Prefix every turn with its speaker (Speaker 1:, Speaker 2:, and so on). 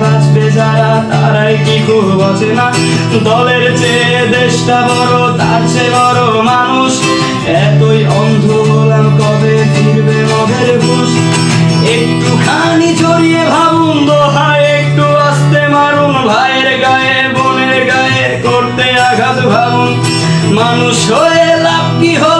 Speaker 1: বাঁচবে যারা, তারাই কি খুব বাঁচে না দলের চেয়ে দেশটা বড়, তার চেয়ে বড় মানুষ। এতই অন্ধ হলাম কবে ফিরবে মদের ঘুষ? একটুখানি জড়িয়ে ভাবুন দোহায়, একটু আস্তে মারুন ভাইয়ের গায়ে, বোনের গায়ে, করতে আঘাত ভাবুন। মানুষ হয়ে লাভ কি হলো?